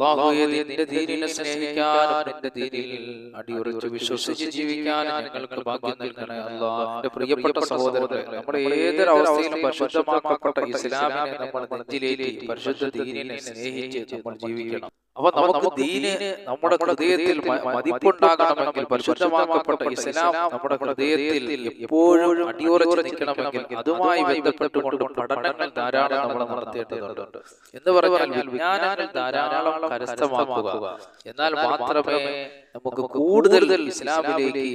നിന്റെ ദീനിനെ സ്നേഹിക്കാനും നിന്റെ ദീനിൽ അടിയുറച്ച് വിശ്വസിച്ച് ജീവിക്കാൻ ഞങ്ങൾക്ക് ഭാഗ്യം നൽകണേ പ്രിയപ്പെട്ട സഹോദരങ്ങളെ നമ്മുടെ ഏതൊരവസ്ഥയിലും പരിശുദ്ധമാക്കപ്പെട്ട ഇസ്ലാമിനെ നമ്മൾ നെഞ്ചിലേറ്റി പരിശുദ്ധ ദീനിനെ സ്നേഹിച്ച് നമ്മൾ ജീവിക്കണം. അപ്പൊ നമുക്ക് ദീന് നമ്മുടെ ഹൃദയത്തിൽ മതിപ്പുണ്ടാകണമെങ്കിൽ പരിശുദ്ധമാക്കപ്പെട്ട ഇസ്ലാം നമ്മുടെ ഹൃദയത്തിൽ എപ്പോഴും അടിയുറച്ച് നിൽക്കണമെങ്കിൽ അതുമായി ബന്ധപ്പെട്ടുകൊണ്ട് പഠനങ്ങൾ ധാരാളം നമ്മൾ നടത്തേണ്ടതുണ്ട്. എന്ന് പറഞ്ഞാൽ വിജ്ഞാനങ്ങൾ ധാരാളം കരസ്ഥമാക്കുക. എന്നാൽ മാത്രമേ നമുക്ക് കൂടുതൽ ഇസ്ലാമിലേക്ക്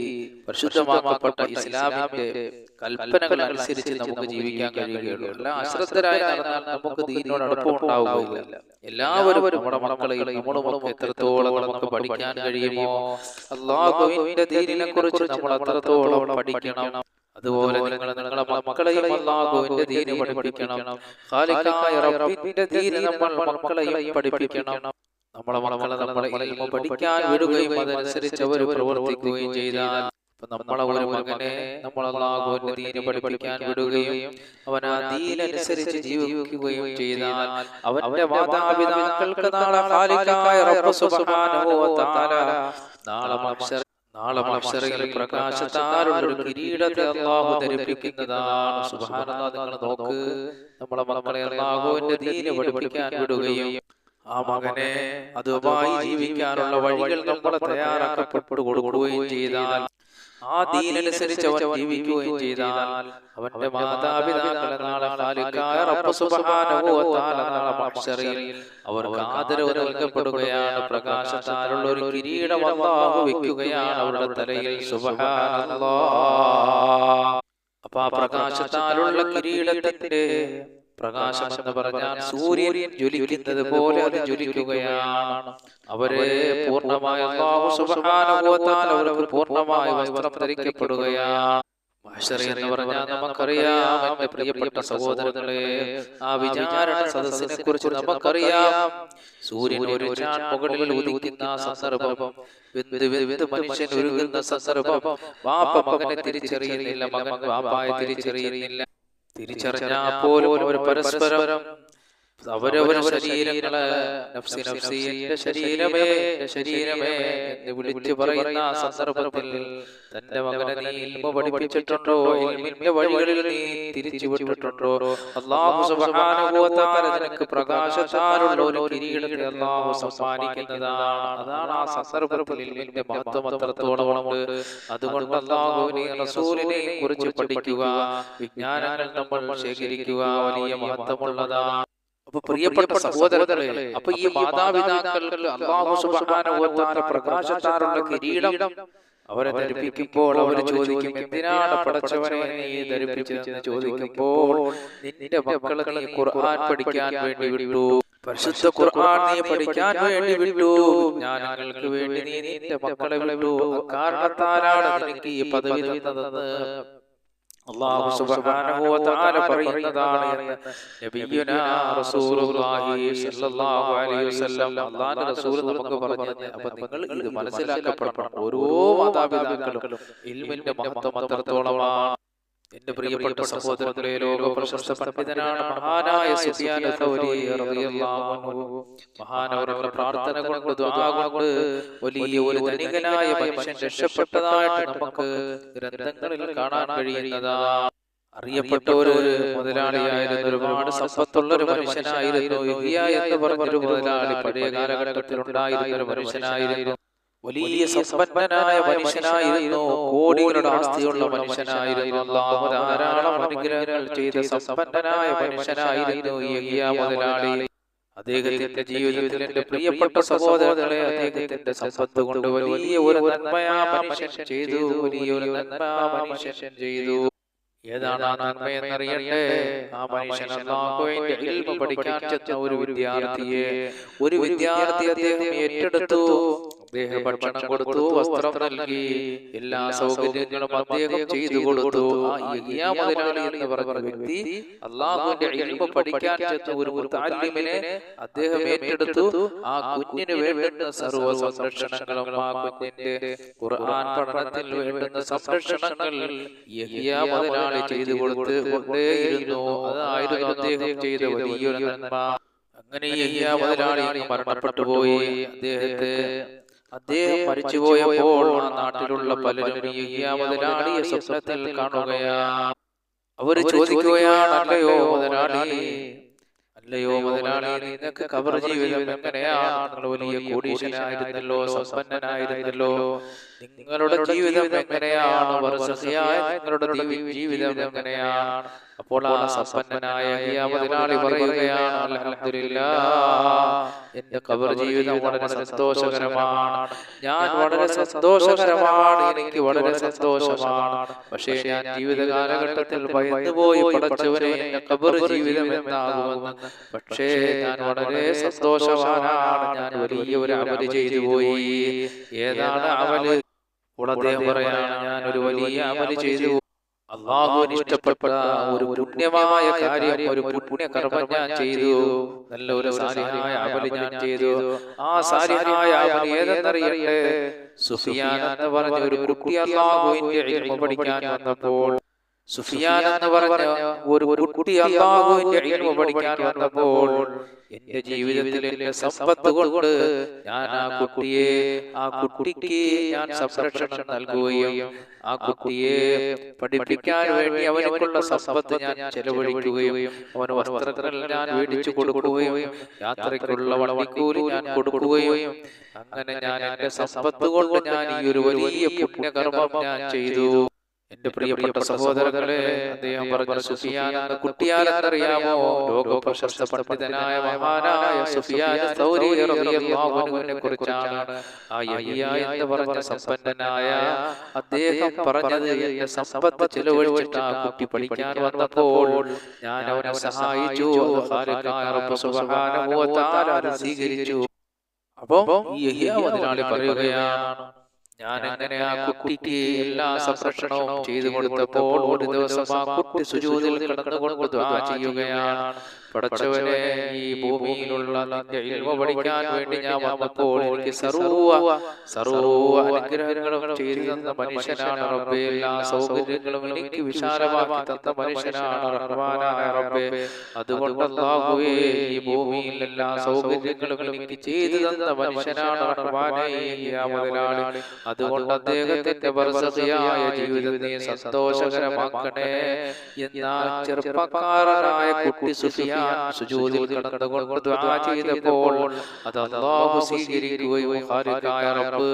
പരിശുദ്ധമാക്കപ്പെട്ട ഇസ്ലാമിന്റെ കൽപ്പനകൾ അനുസരിച്ച് നമുക്ക് ജീവിക്കാൻ കഴിയുകയുള്ളൂ. അല്ല അശ്രദ്ധരായി നടന്നാൽ നമുക്ക് ദീനോട് അടുപ്പമുണ്ടാവുകയില്ല എല്ലാവരും നമ്മുടെ മക്കളെയും നമ്മളും എത്രത്തോളം നമുക്ക് പഠിക്കാൻ കഴിയുമോ അള്ളാഹുവിന്റെ ദീനിനെ കുറിച്ച് നമ്മൾ അത്രത്തോളം പഠിക്കണം. അതുപോലെ നിങ്ങൾ നിങ്ങളുടെ മക്കളെയും അള്ളാഹുവിന്റെ ദീന് പഠിപ്പിക്കണം. ഖാലിഖായ റബ്ബിന്റെ ദീന് നമ്മൾ മക്കളെയും പഠിപ്പിക്കണം. നമ്മളെ മക്കളെ നമ്മളെ പഠിക്കാൻ വിടുകയും അതനുസരിച്ച് അവർ പ്രവർത്തിക്കുകയും ചെയ്താൽ നമ്മളെ ഒരു മകനെ നമ്മൾ അള്ളാഹുവിന്റെ ദീന് പഠിപ്പിക്കാൻ വിടുകയും അവൻ ആ ദീനനുസരിച്ച് ജീവിക്കുകയും ചെയ്താൽ അവന്റെ മാതാപിതാക്കൾക്ക് നാളെ നാളെ നാളെ പ്രകാശത്താലുള്ള കിരീടത്തെ അള്ളാഹു ധരിപ്പിക്കുന്നതാണ്. സുബ്ഹാനല്ലാഹ് നിങ്ങൾ നോക്ക്. നമ്മളെ മക്കളെ അള്ളാഹുവിന്റെ ദീന് പഠിപ്പിക്കാൻ വിടുകയും ആ മകനെ അതുമായി ജീവിക്കാനുള്ള വഴികൾ നമ്മളെ തയ്യാറാക്കപ്പെട്ടു കൊടുക്കുകയും ചെയ്താൽ ആ ദീനനുസരിച്ച് അവൻ ജീവിക്കുകയും ചെയ്താൽ അവന്റെ മാതാപിതാക്കളെ നാളെ അവർക്ക് ആദരവ് നൽകപ്പെടുകയാണ് പ്രകാശത്താലുള്ള ഒരു കിരീടം വെക്കുകയാണ് അവരുടെ തലയിൽ. സുബ്ഹാനല്ലാഹ് അപ്പൊ ആ പ്രകാശത്താലുള്ള കിരീടത്തിന്റെ പ്രകാശം എന്ന് പറഞ്ഞാൽ സൂര്യൻ ജ്വലിക്കുന്നത് പോലെ അത് ജ്വലിക്കുകയാണ്. അവരെ പൂർണമായ അവർക്ക് പൂർണമായ വസ്ത്രം ധരിക്കപ്പെടുകയാണ്. എന്ന് പറഞ്ഞാൽ നമുക്കറിയാം എന്റെ പ്രിയപ്പെട്ട സഹോദരങ്ങളെ ആ വിചാരണ സദസ്സിനെ കുറിച്ച് നമുക്കറിയാം. സൂര്യൻ ഒരു മുകളിൽ ഉദിക്കുന്ന സന്ദർഭം. മനുഷ്യൻ ഒരുങ്ങുന്ന സന്ദർഭം. വാപ്പ മകനെ തിരിച്ചറിയുന്നില്ല മകൻ വാപ്പായെ തിരിച്ചറിയുന്നില്ല. തിരിച്ചറിഞ്ഞാൽ പോലും അവർ പരസ്പരം ശരീരങ്ങൾ നഫ്സി നഫ്സി എന്റെ ശരീരമേ എന്റെ ശരീരമേ എന്ന് വിളിച്ചു പറയുന്ന ആ സന്ദർഭത്തിൽ തന്റെ മകനെ നീ ഇൽമ പഠിപ്പിച്ചിട്ടുണ്ടോ? ഇൽമിന്റെ വഴികളിൽ നീ തിരിച്ചു വിട്ടിട്ടുണ്ടോ? അള്ളാഹു സുബ്ഹാനഹു വ തആല നിനക്ക് പ്രകാശത്താലുള്ള ഒരു കിരീടത്തെ അള്ളാഹു സമ്മാനിക്കുന്നതാണ്. അതാണ് ആ സന്ദർഭത്തിൽ ഇൽമിന്റെ മഹത്വം അത്രത്തോളമുണ്ട് അതുകൊണ്ട് റസൂലിനെ കുറിച്ച് പഠിക്കുക. വിജ്ഞാനങ്ങൾ നമ്മൾ ശേഖരിക്കുക. വലിയ മഹത്വമുള്ളതാണ്. അപ്പൊ പ്രിയപ്പെട്ട സഹോദരങ്ങളെ അപ്പൊ ഈ മാതാപിതാക്കൾക്ക് അള്ളാഹു കിരീടം അവരെ ധരിപ്പിക്കുമ്പോൾ അവർ ചോദിക്കും എന്തിനാണ് പടച്ചവനെ നീ ധരിപ്പിച്ചതെന്ന് ചോദിക്കുമ്പോൾ നിന്റെ മക്കളെ നീ ഖുർആൻ പഠിക്കാൻ വേണ്ടി വിട്ടു. പരിശുദ്ധ ഖുർആൻ നീ പഠിക്കാൻ വേണ്ടി വിട്ടു. ജ്ഞാനങ്ങൾക്ക് വേണ്ടി നീ നിന്റെ മക്കളെ വിട്ടു. കാരണത്താലാണ് എനിക്ക് ഈ പദവി തന്നതെന്ന് അള്ളാഹു സുബ്ഹാനഹു വ തആല പറയുന്നതാണ് എന്ന് നബിയുനാ റസൂലുള്ളാഹി സ്വല്ലല്ലാഹു അലൈഹി വസല്ലം. അല്ലാഹുവിന്റെ റസൂൽ നമുക്ക് പറഞ്ഞു അപ്പോൾ നിങ്ങൾ ഇത് മനസ്സിലാക്കപ്പെടണം. ഓരോ മാതാപിതാക്കളും ഇൽമിന്റെ മഹത്വം അത്രത്തോളമാണ്. എന്റെ പ്രിയപ്പെട്ട സഹോദരങ്ങളെ ലോക പ്രശസ്ത പണ്ഡിതനാണ് മഹാനായ സുഫിയാൻ തൗരി റളിയല്ലാഹു അൻഹു. മഹാനവരുടെ പ്രാർത്ഥന കൊണ്ട് കൊണ്ട് വലിയ ഒരു ധനികനായ മനുഷ്യൻ രക്ഷപ്പെട്ടതായിട്ട് നമുക്ക് ഗ്രന്ഥങ്ങളിൽ കാണാൻ കഴിയുന്നതാ. അറിയപ്പെട്ട ഒരു മുതലാളിയായിരുന്നു ഒരുപാട് സമ്പത്തുള്ള ഒരു മനുഷ്യനായിരുന്നു ഇന്ത്യ എന്ന് പറഞ്ഞൊരു മുതലാളി. പഴയ കാലഘട്ടത്തിൽ ഉണ്ടായിരുന്ന ഒരു മനുഷ്യനായിരുന്നു വലിയ സമ്പന്നനായ മനുഷ്യനായിരുന്നു. കോടികളുടെ ആസ്തിയുള്ള മനുഷ്യനായിരുന്നു. ധാരാളം അനുഗ്രഹങ്ങൾ ചെയ്ത സമ്പന്നനായ മനുഷ്യനായിരുന്നു മുതലാളി. അദ്ദേഹത്തിന്റെ ജീവിതത്തിൽ എന്റെ പ്രിയപ്പെട്ട സഹോദരങ്ങളെ അദ്ദേഹത്തിന്റെ സമ്പത്ത് കൊണ്ട് വലിയ ഒരു നന്മയാ മനുഷ്യൻ ചെയ്തു. വലിയൊരു നന്മ മനുഷ്യൻ ചെയ്തു. ഏതാണ് ആ നന്മ എന്നറിയട്ടെ ആ മനുഷ്യൻ അള്ളാഹുവിന്റെ ഇൽമ പഠിക്കാൻ ചെന്ന ഒരു വിദ്യാർത്ഥിയെ. ഒരു വിദ്യാർത്ഥി അദ്ദേഹം ഏറ്റെടുത്തു. അദ്ദേഹം ഭക്ഷണം കൊടുത്തു വസ്ത്രം നൽകി എല്ലാ സൗകര്യങ്ങളും അദ്ദേഹം ചെയ്തു കൊടുത്തു. മുതലാളി എന്ന് പറഞ്ഞ വ്യക്തി അള്ളാഹുവിന്റെ ഇൽമ പഠിക്കാൻ ചെന്ന ഒരു മുത്താലിമിനെ അദ്ദേഹം ഏറ്റെടുത്തു. ആ കുഞ്ഞിന് വേണ്ടുന്ന സർവ സംരക്ഷണങ്ങളും ആ കുഞ്ഞിന്റെ ഖുർആൻ പഠനത്തിൽ വേണ്ടുന്ന സംരക്ഷണങ്ങൾ യഹിയ മുതലാളി ചെയ്തു കൊടുത്ത് കൊണ്ടേയിരുന്നു. അതായിരുന്നു അദ്ദേഹം ചെയ്ത വലിയൊരു നന്മ. അങ്ങനെ യഹ്യ മുതലാളി മരണപ്പെട്ടു പോയി. അദ്ദേഹത്തെ അദ്ദേഹം മരിച്ചുപോയപ്പോൾ ആ നാട്ടിലുള്ള പലരും ഈ മുതലാളിയെ സ്വപ്നത്തിൽ കാണുകയാണ് അവർ ചോദിക്കുകയാണ് അല്ലയോ മുതലാളി അല്ലയോ മുതലാളി നിനക്ക് കവർ ജീവിതം എങ്ങനെയാണ് വലിയ കോടീശനായിരുന്നല്ലോ സമ്പന്നനായിരുന്നല്ലോ നിങ്ങളുടെ ജീവിതം എങ്ങനെയാണ്? നിങ്ങളുടെ ജീവിതം എങ്ങനെയാണ്? അപ്പോൾ ആ സമ്പന്നനായ മുതലാളി പറയുകയാണ് എന്റെ കബർ ജീവിതം വളരെ സന്തോഷകരമാണ്. ഞാൻ വളരെ സന്തോഷകരമാണ്. എനിക്ക് വളരെ സന്തോഷമാണ്. പക്ഷേ ഞാൻ ജീവിത കാലഘട്ടത്തിൽ ഭയന്നുപോയി പടച്ചവനെ എന്റെ കബർ ജീവിതം എന്നാകുമെന്ന് പക്ഷേ ഞാൻ വളരെ സന്തോഷവാനാണ്. ഞാൻ വലിയ ഒരു അമൽ ചെയ്തു പോയി. ഏതാണ് അമൽ? അപ്പോൾ അദ്ദേഹം പറയാണ് ഞാൻ ഒരു വലിയ അമൽ ചെയ്തു. അള്ളാഹുവിന് ഇഷ്ടപ്പെട്ട ഒരു പുണ്യമായ കാര്യം ഒരു പുണ്യകർമ്മം ഞാൻ ചെയ്തു. നല്ല ഒരു സാരിഹായ അമൽ ഞാൻ ചെയ്തു. ആ സാരിഹായ അമൽ ഏതെന്നറിയട്ടെ? സുഫിയാൻ എന്ന് പറഞ്ഞ ഒരു കുട്ടി അള്ളാഹുവിന്റെ പഠിക്കാൻ വന്നപ്പോൾ സുഫിയാൻ എന്ന് പറഞ്ഞ ഒരു കുട്ടി അള്ളാഹുവിന്റെ ഇൽമു പഠിക്കാൻ വന്നപ്പോൾ എന്റെ ജീവിതത്തിൽ എന്റെ സമ്പത്ത് കൊണ്ട് ഞാൻ ആ കുട്ടിയെ ആ കുട്ടിക്ക് ഞാൻ സംരക്ഷണം നൽകുകയും ആ കുട്ടിയെ പഠിപ്പിക്കാൻ വേണ്ടി അവനുള്ള സമ്പത്ത് ഞാൻ ചെലവഴിക്കുകയും അവന് വസ്ത്രങ്ങൾ ഞാൻ മേടിച്ചു കൊടുക്കുകയും യാത്രയ്ക്കുള്ള വണ്ടിക്കൂലി ഞാൻ കൊടുക്കുകയും അങ്ങനെ ഞാൻ എന്റെ സമ്പത്ത് കൊണ്ട് ഞാൻ ഈ ഒരു വലിയ പുണ്യകർമ്മം ഞാൻ ചെയ്തു. എന്റെ പ്രിയപ്പെട്ട സഹോദരങ്ങളെ അദ്ദേഹം പറഞ്ഞ സുഫിയാൻ എന്ന കുട്ടിയാൽ അറിയാമോ? ലോക പ്രശസ്ത പണ്ഡിതനായ മഹാനായ സുഫിയാൻ സൗരി റളിയല്ലാഹു അൻഹുവിനെ കുറിച്ചാണ് ആ യഹിയ എന്ന് പറഞ്ഞ സമ്പന്നനായ അദ്ദേഹം പറഞ്ഞത് എന്റെ സമ്പത്ത് ചിലവഴിച്ചിട്ട് ആ കുട്ടി പഠിക്കാൻ വന്നപ്പോൾ ഞാൻ അവനെ സഹായിച്ചു. സ്വീകരിച്ചു. അപ്പോൾ ഈ യഹിയ മുതലാളി പറയുകയാണ് ഞാൻ അങ്ങനെ ആ കുട്ടിക്ക് എല്ലാ സംരക്ഷണവും ചെയ്തു കൊടുത്തപ്പോൾ ഒരു ദിവസം ആ കുട്ടി സുജൂതിൽ കിടന്നുകൊണ്ട് ആ ചെയ്യുകയാണ്. പടച്ചവനെ ഈ ഭൂമിയിലുള്ള നിന്റെ ഇൽമ പഠിക്കാൻ വേണ്ടി ഞാൻ വന്നപ്പോൾ എനിക്ക് സർവ സർവ അനുഗ്രഹങ്ങളും ചെയ്തു തന്ന മനുഷ്യനാണ് റബ്ബേ. എല്ലാ സൗകര്യങ്ങളും എനിക്ക് വിശാലമാക്കി തന്ന മനുഷ്യനാണ് റഹ്മാനായ റബ്ബേ. അതുകൊണ്ട് അല്ലാഹുവേ ഈ ഭൂമിയിൽ എല്ലാ സൗകര്യങ്ങളും എനിക്ക് ചെയ്തു തന്ന മനുഷ്യനാണ് റഹ്മാനേ മുതലാളി അതുകൊണ്ട് അദ്ദേഹത്തിന്റെ ബർസഖിയായ ജീവിതം നീ സന്തോഷകരമാക്കണേ എന്നാൽ ചെറുപ്പക്കാരനായ കുട്ടി സുഫിയാൻ സുജൂദിൽ കിടന്നുകൊണ്ട് ദുആ ചെയ്തപ്പോൾ അത് അല്ലാഹു സ്വീകരിക്കുകയും റബ്ബ്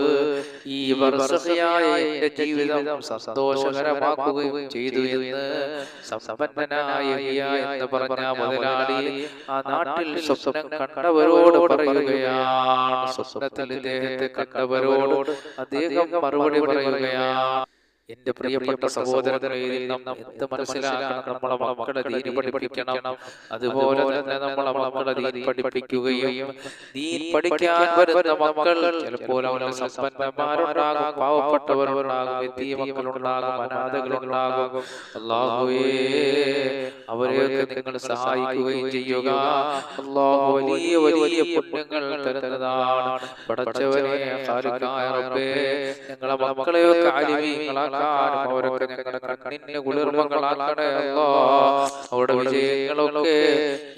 ഈ ബർസഖിയായ എന്റെ ജീവിതം സന്തോഷകരമാക്കുകയും ചെയ്തു എന്ന് സമ്പന്നനായ എന്ന് പറഞ്ഞ മുതലാളി ആ നാട്ടിൽ സ്വപ്നം കണ്ടവരോട് പറയുകയാണ് സ്വപ്നത്തിൽ ഇദ്ദേഹത്തെ കണ്ടവരോട് അദ്ദേഹം മറുപടി പറയുകയാണ് എന്റെ പ്രിയപ്പെട്ട സഹോദരങ്ങളെ ഇതിൽ നാം എന്ത് മനസ്സിലാക്കണം നമ്മളെ മക്കളെ ദീന് പഠിപ്പിക്കണം. അതുപോലെ തന്നെ നമ്മളെ മക്കളെ ദീൻ പഠിപ്പിക്കുകയും ദീൻ പഠിക്കാൻ വരുന്ന മക്കൾ ചിലപ്പോൾ അവരെ സമ്പന്നന്മാരുണ്ടാകും പാവപ്പെട്ടവരുണ്ടാകും എത്തിയ മക്കളുണ്ടാകും അനാഥകളുണ്ടാകും. അള്ളാഹുവേ അവരെയൊക്കെ നിങ്ങൾ സഹായിക്കുകയും ചെയ്യുക. അള്ളാഹു വലിയ വലിയ പുണ്യങ്ങൾ തരുന്നതാണ്. പടച്ചവനെ ഞങ്ങളെ മക്കളെയൊക്കെ ആലിമീങ്ങളാക്കാനും അവരൊക്കെ ഞങ്ങളുടെ കണ്ണിന്റെ കുളിർമകളാക്കണേ അല്ലാ. അവരുടെ വിജയങ്ങളൊക്കെ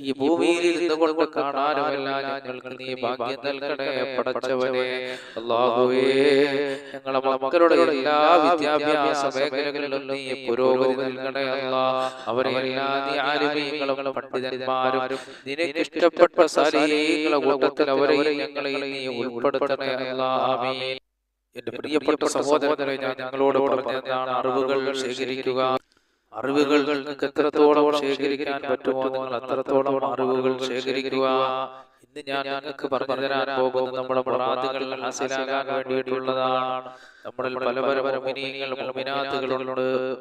ഈ ഭൂമിയിൽ ഇരുന്നു കൊണ്ട് കാണാനുമല്ല ഞങ്ങൾക്ക് നീ ഭാഗ്യം നൽകണേ പടച്ചവനെ അള്ളാഹുവേ ഞങ്ങളെ മക്കളുടെ എല്ലാ വിദ്യാഭ്യാസ മേഖലകളിലും നീ പുരോഗതി നൽകണേ അല്ലാ. അവരെ എല്ലാ നീ ആരുമീങ്ങളും പണ്ഡിതന്മാരും നിനക്ക് ഇഷ്ടപ്പെട്ട സാരീകളെ കൂട്ടത്തിൽ അവരെ ഞങ്ങളെ നീ ഉൾപ്പെടുത്തണേ അല്ല. ആമീൻ. എന്റെ പ്രിയപ്പെട്ട സഹോദരങ്ങളെ ഞാൻ ഞങ്ങളോട് പറഞ്ഞതാണ് അറിവുകൾ ശേഖരിക്കുക? അറിവുകൾ നിങ്ങൾക്ക് എത്രത്തോളം ശേഖരിക്കാൻ പറ്റുമോ? നിങ്ങൾ അത്രത്തോളം അറിവുകൾ ശേഖരിക്കുക. ഇന്ന് ഞാൻ നിങ്ങൾക്ക് പറഞ്ഞു തരാൻ പോകുന്നത് നമ്മുടെ പ്രാതുകൾ ഹാസിലാകാൻ വേണ്ടിയിട്ടുള്ളതാണ്. നമ്മളിൽ പല പല മുമിനാത്തുകളുണ്ട്.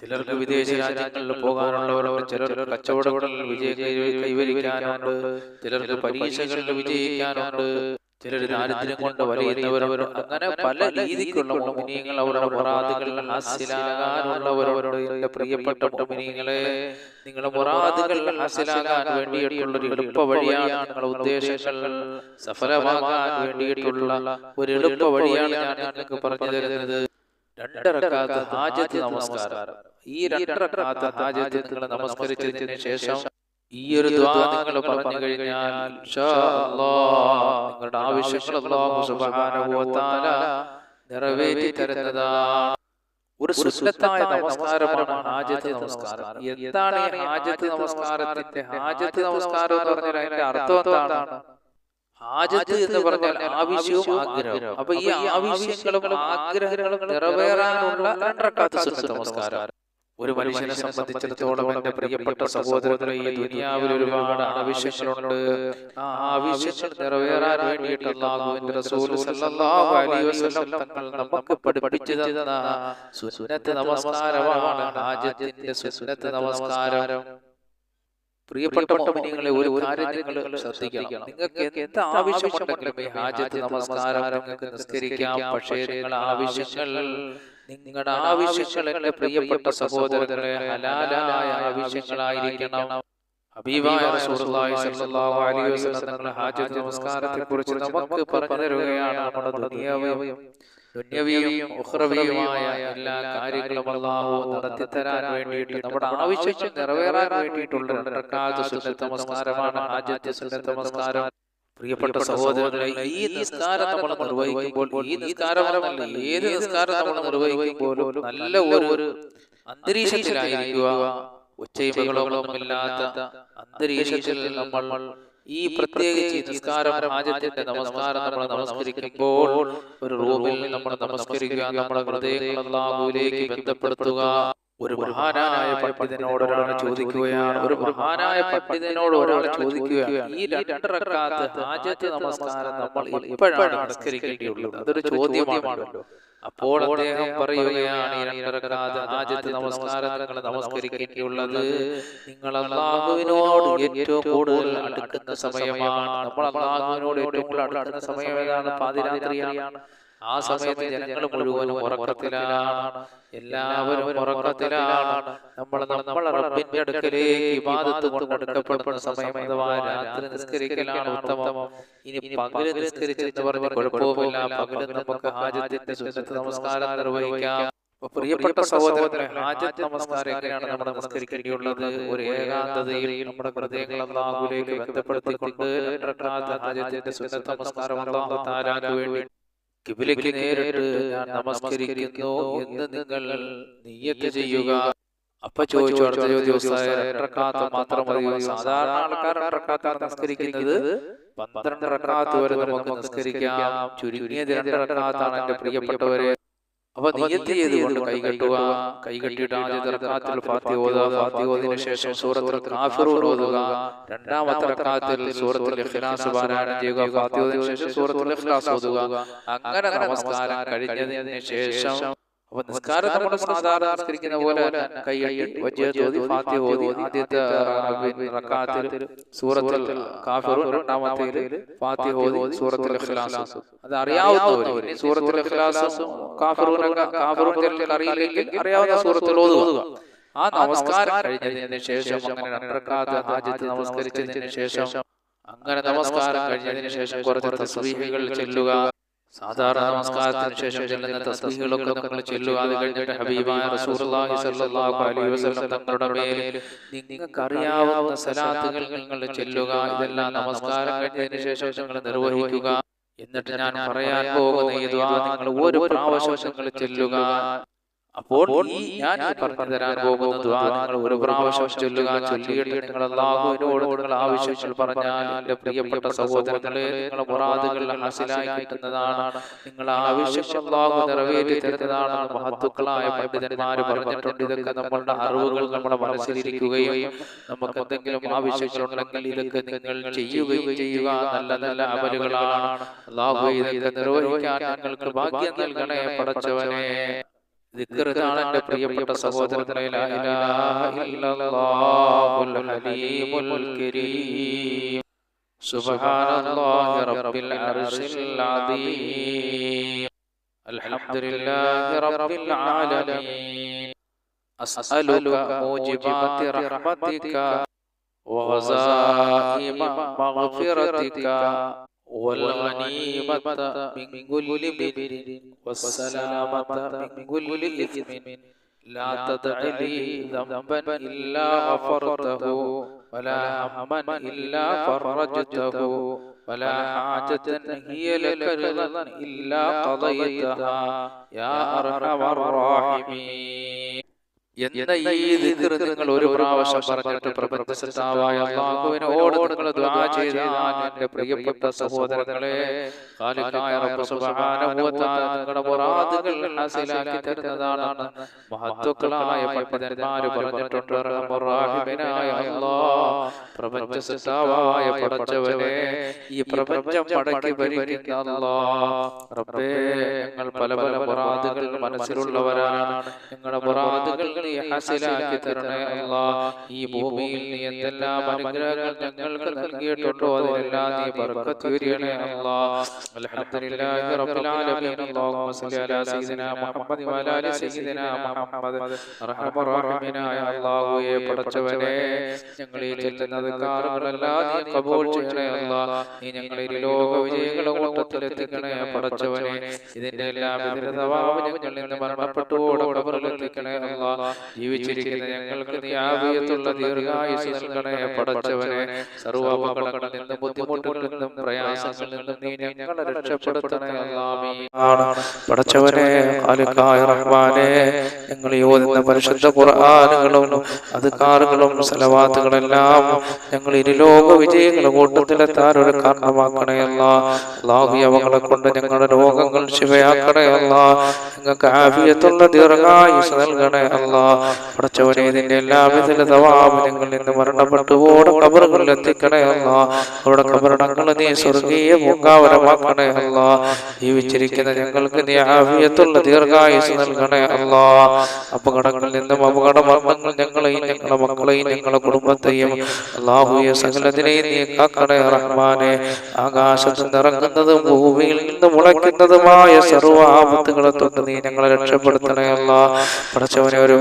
ചിലർക്ക് വിദേശ രാജ്യങ്ങളിൽ പോകാനുള്ളവരുണ്ട്. ചിലർക്ക് കച്ചവടങ്ങളിൽ വിജയം കൈവരി- കൈവരിക്കാനുണ്ട്. ചിലർക്ക് പരീക്ഷകളിൽ വിജയിക്കാനുണ്ട്. ചിലർ ദാരിദ്ര്യം കൊണ്ട് വലയുന്നവരവരും അങ്ങനെ പല രീതിക്കുള്ള മുമിനിയങ്ങൾ അവരുടെ മുറാദുകൾ ഹാസിലാകാനുള്ളവരുണ്ട്. എന്റെ പ്രിയപ്പെട്ട മുമിനിയങ്ങളെ നിങ്ങളുടെ മുറാദുകൾ ഹാസ്യലാകാൻ വേണ്ടിയിട്ടുള്ള ഒരു എളുപ്പ വഴിയാണ് നിങ്ങളുടെ ഉദ്ദേശങ്ങൾ സഫലമാകാൻ വേണ്ടിയിട്ടുള്ള ഒരു എളുപ്പ വഴിയാണ് ഞാൻ നിങ്ങൾക്ക് പറഞ്ഞു തരുന്നത്. രണ്ടരക്കാത്ത ഹാജത്ത് നമസ്കാരം. ഈ രണ്ടരക്കാത്ത ഹാജത്ത് നിങ്ങൾ നമസ്കരിച്ചതിന് ശേഷം ഈ ഒരു നിങ്ങൾ പറഞ്ഞു കഴിഞ്ഞാൽ നിങ്ങളുടെ ആവശ്യങ്ങൾ നിറവേറ്റി തരുന്നതാ ഒരു സുന്നത്തായ നമസ്കാരമാണ് ഹാജത്ത് നമസ്കാരം. എന്താണ് ഈ ഹാജത്ത് നമസ്കാരത്തിന്റെ ഹാജത്ത് നമസ്കാരം എന്ന് പറഞ്ഞാൽ അതിന്റെ അർത്ഥം എന്താണ്? ആജത്ത് എന്ന് പറഞ്ഞാൽ ആവശ്യവും ആഗ്രഹവും. അപ്പൊ ഈ ആവശ്യങ്ങളും ആഗ്രഹങ്ങളും നിറവേറാനുള്ള രണ്ടരക്കാത്ത സുന്നത്ത് നമസ്കാരം. ഒരു മനുഷ്യനെ സംബന്ധിച്ചിടത്തോളം എന്റെ പ്രിയപ്പെട്ട സഹോദരങ്ങളെ ഈ ദുനിയാവിൽ ഒരുപാട് ആവശ്യങ്ങളുണ്ട്. ആ ആവശ്യങ്ങൾ നിറവേറാൻ വേണ്ടിയിട്ടുള്ള റസൂൽ സല്ലല്ലാഹു അലൈഹി വസല്ലം തങ്ങൾ നമുക്ക് പഠിപ്പിച്ചു തന്ന സുന്നത്ത് നമസ്കാരമാണ് ഹാജത്തിന്റെ സുന്നത്ത് നമസ്കാരം. പ്രിയപ്പെട്ട മുഅ്മിനീങ്ങളെ ഒരു കാര്യം ശ്രദ്ധിക്കണം. നിങ്ങൾക്ക് എന്ത് ആവശ്യമുണ്ടെങ്കിലും ഈ ഹാജത്ത് നമസ്കാരം നിങ്ങൾക്ക് നിസ്കരിക്കാം. പക്ഷേ നിങ്ങളുടെ ആവശ്യങ്ങൾ നിങ്ങളുടെ ആവശ്യങ്ങൾ എന്റെ പ്രിയപ്പെട്ട സഹോദരങ്ങളെ ഹലാലായ ആവശ്യങ്ങളായിരിക്കണം. നമസ്കാരത്തെ കുറിച്ച് നമുക്ക് പറഞ്ഞു തരുകയാണ് നമ്മുടെ ദുന്യവിയും എല്ലാ കാര്യങ്ങളും അല്ലാഹു നടത്തി തരാൻ വേണ്ടിയിട്ട് നമ്മുടെ നിറവേറാൻ വേണ്ടിയിട്ടുള്ള നമസ്കാരമാണ് ആദ്യത്തെ സുന്നത്ത് നമസ്കാരം. പ്രിയപ്പെട്ട സഹോദരങ്ങളെ ഈ നിസ്കാരം നമ്മൾ നിർവഹിക്കുമ്പോൾ ഈ നിസ്കാരമല്ല ഏത് നിസ്കാരം നമ്മൾ നിർവഹിക്കുമ്പോഴും നല്ല ഒരു അന്തരീക്ഷത്തിലായിരിക്കുക ഒച്ചയിമകളൊന്നുമില്ലാത്ത അന്തരീക്ഷത്തിൽ നമ്മൾ ഈ പ്രത്യേകിച്ച് നിസ്കാരം ഹാജത്തിന്റെ നമസ്കാരം നമ്മൾ നമസ്കരിക്കുമ്പോൾ ഒരു റൂമിൽ നമ്മൾ നമസ്കരിക്കുക നമ്മുടെ ഹൃദയങ്ങൾ അല്ലാഹുവിലേക്ക് ബന്ധപ്പെടുത്തുക. ഒരു മഹാനായ പണ്ഡിതനോട് ഒരാൾ ചോദിക്കുകയാണ്. ഒരു മഹാനായ പണ്ഡിതനോട് ഒരാൾ ചോദിക്കുകയാണ്. ഈ രണ്ട് ആദ്യത്തെ നമസ്കാരം നമ്മൾ ഇപ്പോഴാണ് നമസ്കരിക്കേണ്ടിയുള്ളത്. അതൊരു ചോദ്യമാണല്ലോ. അപ്പോൾ അദ്ദേഹം പറയുകയാണ് ഈ രണ്ട് ആദ്യത്തെ നമസ്കാരം നിങ്ങൾ നമസ്കരിക്കേണ്ടിയുള്ളത് നിങ്ങൾ അള്ളാഹുവിനോട് ഏറ്റവും കൂടുതൽ അടുക്കുന്ന സമയമാണ്. നമ്മൾ അള്ളാഹുവിനോട് ഏറ്റവും കൂടുതൽ അടുക്കുന്ന സമയം ഏതാണ്? പാതിരാത്രിയാണ്. ആ സമയത്ത് ജനങ്ങൾ മുഴുവനും ഉറക്കത്തിലാണ്. എല്ലാവരും ഉറക്കത്തിലാണ്. നമ്മൾ നമ്മളെ റബ്ബിന്റെ അടുക്കലേക്ക് ഇബാദത്ത് കൊണ്ട് അടുക്കപ്പെടുന്ന സമയം അഥവാ രാത്രി നിസ്കരിക്കലാണ് ഉത്തമം. ഇനി പകൽ നിസ്കരിച്ചെന്ന് പറഞ്ഞ കുഴപ്പവുമില്ല പകൽ നമുക്ക് ഹാജത്തിന്റെ സുന്നത്ത് നമസ്കാരം നിർവഹിക്കാം. പ്രിയപ്പെട്ട സഹോദരങ്ങളെ ആദ്യത്തെ നമസ്കാരം എങ്ങനെയാണ് നമ്മൾ നമസ്കരിക്കേണ്ടിയുള്ളത് ഒരു ഏകാന്തതയിൽ നമ്മുടെ ഹൃദയങ്ങൾ അള്ളാഹുലേക്ക് ബന്ധപ്പെടുത്തിക്കൊണ്ട് ഹാജത്തിന്റെ സുന്നത്ത് നമസ്കാരം അള്ളാഹു താരാക്ക് വേണ്ടി കിബിലേക്ക് നേരിട്ട് ഞാൻ നമസ്കരിക്കുന്നു എന്ന് നിങ്ങൾ നീയത്ത് ചെയ്യുക. അപ്പൊ ചോദിച്ചു അടുത്ത റക്കാത്ത് മാത്രം മതിയോ? സാധാരണ ആൾക്കാർ നമസ്കരിക്കുന്നത് പന്ത്രണ്ട് റക്കാത്ത് വരെ നമുക്ക് നമസ്കരിക്കാം. ചുരുങ്ങിയത് രണ്ട് റക്കാത്താണ് എന്റെ പ്രിയപ്പെട്ടവരെ. അപ്പൊ നിയത്ത് ചെയ്തുകൊണ്ട് കൈകെട്ടുക കൈകെട്ടിയിട്ട് ആദ്യ റക്കാത്തിൽ ഫാത്തി ഓതുക ഫാത്തി ഓതിന് ശേഷം സൂറത്തുൽ കാഫിറൂൻ ഓതുക രണ്ടാമത്തെ റക്കാത്തിൽ സൂറത്തുൽ ഇഖ്ലാസ് പാരായണം ചെയ്യുക ഫാത്തി ഓതിന് ശേഷം സൂറത്തുൽ ഇഖ്ലാസ് ഓതുക. അങ്ങനെ നമസ്കാരം കഴിഞ്ഞതിന് ശേഷം അപ്പൊ നിസ്കാരം നമ്മൾ സാധാരണ നിസ്കരിക്കുന്ന പോലെ ഓതി ആദ്യത്തെ റക്കാത്തിൽ സൂറത്തുൽ കാഫിറൂൻ രണ്ടാമത്തെ ഫാത്തി ഓതി സൂറത്തുൽ ഇഖ്ലാസ്. അത് അറിയാവുന്നവർ സൂറത്തുൽ ഇഖ്ലാസ് കാഫിറൂനൊക്കെ കാഫിറൂൻ അറിയില്ലെങ്കിൽ അറിയാവുന്ന സൂറത്തുൽ ഓതുക. ആ നമസ്കാരം കഴിഞ്ഞതിന് ശേഷം അങ്ങനെ ഹാജത്ത് നമസ്കരിച്ചതിന് ശേഷം അങ്ങനെ നമസ്കാരം കഴിഞ്ഞതിന് ശേഷം കുറച്ച് തസ്ബീഹുകൾ ചെല്ലുക. സാധാരണ നമസ്കാരത്തിന് ശേഷം ചെല്ലുന്ന തസ്ബീഹുകളൊക്കെ നിങ്ങൾ ചെല്ലുക. അത് കഴിഞ്ഞിട്ട് ഹബീബായ റസൂലുള്ളാഹി സ്വല്ലല്ലാഹു അലൈഹി വസല്ലം തങ്ങളുടെ മേൽ നിങ്ങൾക്ക് അറിയാവുന്ന സലാത്തുകൾ നിങ്ങൾ ചെല്ലുക. ഇതെല്ലാം നമസ്കാരം കഴിഞ്ഞതിന് ശേഷം നിങ്ങൾ നിർവഹിക്കുക. എന്നിട്ട് ഞാൻ പറയാൻ പോകുന്ന ഈ ദ്വാ നിങ്ങൾ ഓരോ പ്രാവശ്യം നിങ്ങൾ ചെല്ലുക. അപ്പോൾ ഈ ഞാൻ പറഞ്ഞു തരാൻ പോകുന്ന ദ്വാ നിങ്ങൾ ഒരു പ്രാവശ്യം ചൊല്ലുക ചൊല്ലിയിട്ട് നിങ്ങൾ അള്ളാഹുവിനോട് നിങ്ങൾ ആവശ്യത്തിൽ പറഞ്ഞാൽ എന്റെ പ്രിയപ്പെട്ട സഹോദരങ്ങളെ നിങ്ങളെ മുറാദുകൾ ഹാസിലായി കിട്ടുന്നതാണ്. നിങ്ങൾ ആവശ്യം അള്ളാഹു നിറവേറ്റി തരുന്നതാണ് മഹത്തുക്കളായ പണ്ഡിതന്മാർ പറഞ്ഞിട്ടുണ്ട്. ഇതൊക്കെ നമ്മളുടെ അറിവുകൾ നമ്മുടെ മനസ്സിലിരിക്കുകയും നമുക്ക് എന്തെങ്കിലും ആവശ്യങ്ങളുണ്ടെങ്കിൽ ഇതൊക്കെ നിങ്ങൾ ചെയ്യുകയും ചെയ്യുക. നല്ല നല്ല അമലുകളാണ്. അള്ളാഹു ഇതൊക്കെ നിർവഹിക്കാൻ നിങ്ങൾക്ക് ഭാഗ്യം നൽകണേ പടച്ചവനെ. ദിക്കറുതാണ് എൻ്റെ പ്രിയപ്പെട്ട الكريم. سبحان الله رب العرش العظيم. الحمد لله رب العالمين. أسألك موجبات رحمتك وغزائم مغفرتك. والغنيمة من كل بر والسلامة من كل إثم. لا تدع لي ذنبا إلا غفرته ولا هما إلا فرجته ولا حاجة هي لك رضا إلا قضيتها. يا أرحم الراحمين. എന്ന ഈ നിങ്ങൾ ഒരു പ്രാവശ്യം പറഞ്ഞിട്ട് നിങ്ങൾ പ്രിയപ്പെട്ട സഹോദരങ്ങളെ. ഈ മടക്കി ഞങ്ങൾ പല പല പൊറാതുകൾ മനസ്സിലുള്ളവരാണ്. ഞങ്ങളുടെ മുറാദുകൾ നീ ഹാസിലാക്കി തരണേ അല്ലാ ഈ ഭൂമിയിൽ നീ എന്തെല്ലാം അനുഗ്രഹങ്ങൾ ഞങ്ങൾക്ക് നൽകിയിട്ടുണ്ടോ അതിനെല്ലാം നീ ബർക്കത്ത് ചൊരിയണേ അല്ലാ അൽഹംദുലില്ലാഹി റബ്ബിൽ ആലമീൻ. അല്ലാഹുമ്മ സ്വല്ലി അലാ സയ്യിദിനാ മുഹമ്മദ് വഅലാ ആലി സയ്യിദിനാ മുഹമ്മദ്. അർഹമർ റഹീമിനായ അല്ലാഹുവേ പടച്ചവനെ ഞങ്ങൾ ഈ ചെല്ലുന്നത് കാറുകളെല്ലാം നീ കബൂൾ ചെയ്യണേ അല്ലാ നീ ഞങ്ങളെ ലോക വിജയങ്ങളുടെ കൂട്ടത്തിൽ എത്തിക്കണേ പടച്ചവനെ ഇതിന്റെ എല്ലാ സവാബ് ഞങ്ങളിൽ നിന്ന് മരണപ്പെട്ടു എത്തിക്കണേ അല്ലാ ജീവിച്ചിരിക്കുന്ന ഞങ്ങൾക്ക് നീ ആവിയത്തുള്ള ദീർഘായുസ് നൽകണേ പടച്ചവനെ സർവപകടങ്ങളിൽ നിന്നും ബുദ്ധിമുട്ടുകളിൽ നിന്നും പ്രയാസങ്ങളിൽ നിന്നും നീ ഞങ്ങളെ രക്ഷപ്പെടുത്തണേ പടച്ചവനെ റഹ്മാനെ ഞങ്ങൾ ഓതുന്ന പരിശുദ്ധ ഖുർആനുകളും അധികാറുകളും സലവാത്തുകളെല്ലാം ഞങ്ങൾ ഇരു ലോക വിജയങ്ങളുടെ കൂട്ടത്തിലെത്താൻ ഒരു കാരണമാക്കണയല്ല. അള്ളാഹു അവകളെ കൊണ്ട് ഞങ്ങളുടെ രോഗങ്ങൾ ശിവയാക്കണയല്ല. ഞങ്ങൾക്ക് ആഫിയത്തുള്ള ദീർഘായുസ് നൽകണേ അല്ല പടച്ചവനെ ഇതിന്റെ എല്ലാ വിധത്തിലെ ഞങ്ങൾ നിന്ന് മരണപ്പെട്ടു ഓടെ കബറുകളിൽ എത്തിക്കണേ അല്ല. അവിടെ കബറടങ്ങൾ നീ സ്വർഗീയ പൂങ്കാവരമാക്കണേ അല്ല. ജീവിച്ചിരിക്കുന്ന ഞങ്ങൾക്ക് നീ ആവിയത്തുള്ള ദീർഘായുസ് നൽകണേ അല്ല. അപകടങ്ങളിൽ നിന്നും അപകട മരണങ്ങൾ ഞങ്ങളെയും ഞങ്ങളുടെ മക്കളെയും ഞങ്ങളുടെ കുടുംബത്തെയും അള്ളാഹുയെ സകലത്തിനെയും നീ കാക്കണേ റഹ്മാനെ. ആകാശത്ത് നിറങ്ങുന്നതും ഭൂമിയിൽ നിന്ന് മുളയ്ക്കുന്നതുമായ സർവ ആപത്തുകളെ തൊട്ട് നീ ഞങ്ങളെ രക്ഷപ്പെടുത്തണേ അല്ല. പടച്ചവനെ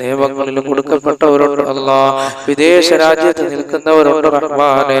നിയമങ്ങളിൽ കൊടുക്കപ്പെട്ടവരുണ്ട് അല്ല വിദേശ രാജ്യത്ത് നിൽക്കുന്നവരുണ്ട് റഹ്മാനെ.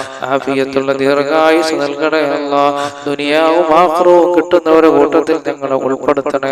ആഫിയത്തുള്ള ദീർഘായുസ് നൽകണേ അല്ല. ദുനിയാവും ആക്രവും കിട്ടുന്നവരുടെ കൂട്ടത്തിൽ നിങ്ങളെ ഉൾപ്പെടുത്തണേ